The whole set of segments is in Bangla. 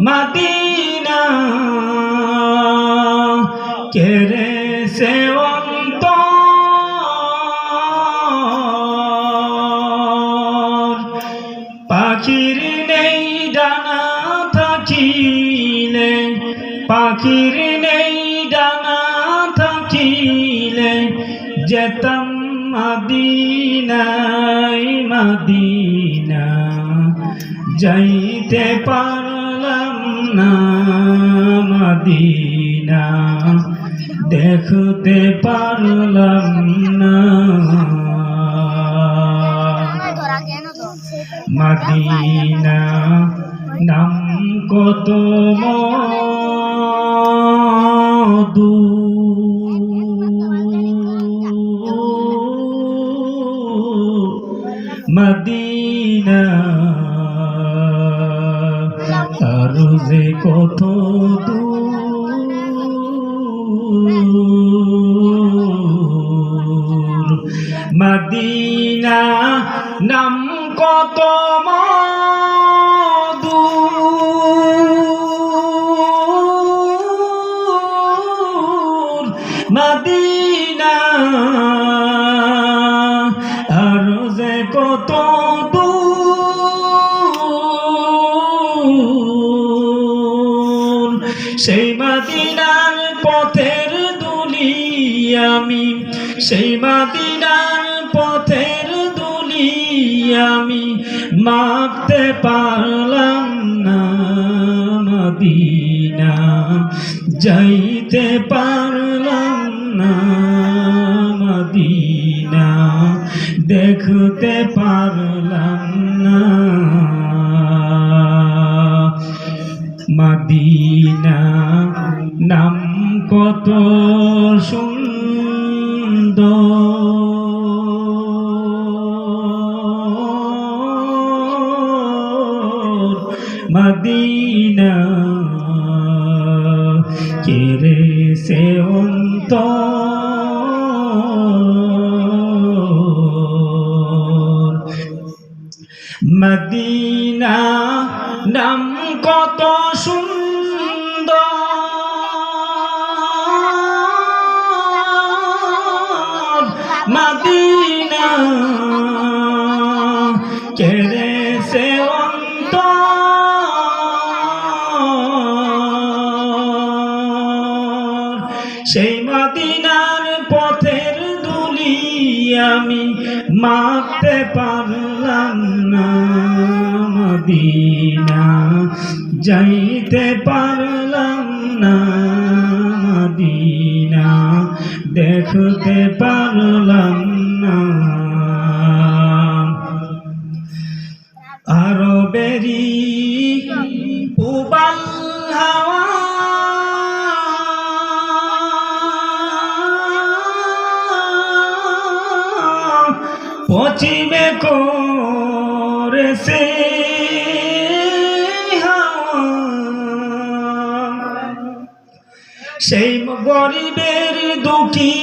মদিনা। কেরে সে অন্তর? পাখির নেই ডানা থাকিলে, পাখির নেই ডানা থাকিলে, যেতাম মদিনাই মদিনা। যাইতে পারলাম না মদিনা। দেখতে পারলাম না। মদিনা নাম কত মধু। মদিনা যে কত মদিনা নাম কত মদিনা আর যে কত সেই মদিনার পথের দুলি আমি, সেই মদিনার পথের দুলি আমি মাপতে পারলাম না মদিনা, যাইতে পারলাম না মদিনা, দেখতে পারলাম মদিনা নাম কত সুন্দর। মদিনা কেরে সে অন্তর? মদিনা নাম কত সুন্দর। মদিনা কেড়ে সে অন্তর। সেই মদিনার দুলি আমি মাপতে পারলাম না মদিনা যাইতে পারলাম না মদিনা দেখতে পারলাম না। আরও বেরি পশ্চিমে করেছে সেই গরিবের দুঃখী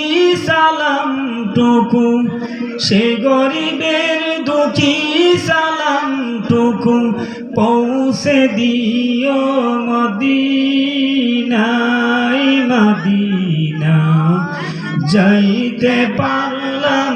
সালাম টুকু সেই গরিবের দুঃখী সালাম টুকু পৌঁছে দিও মদিনাই মদিনা যাইতে পারলাম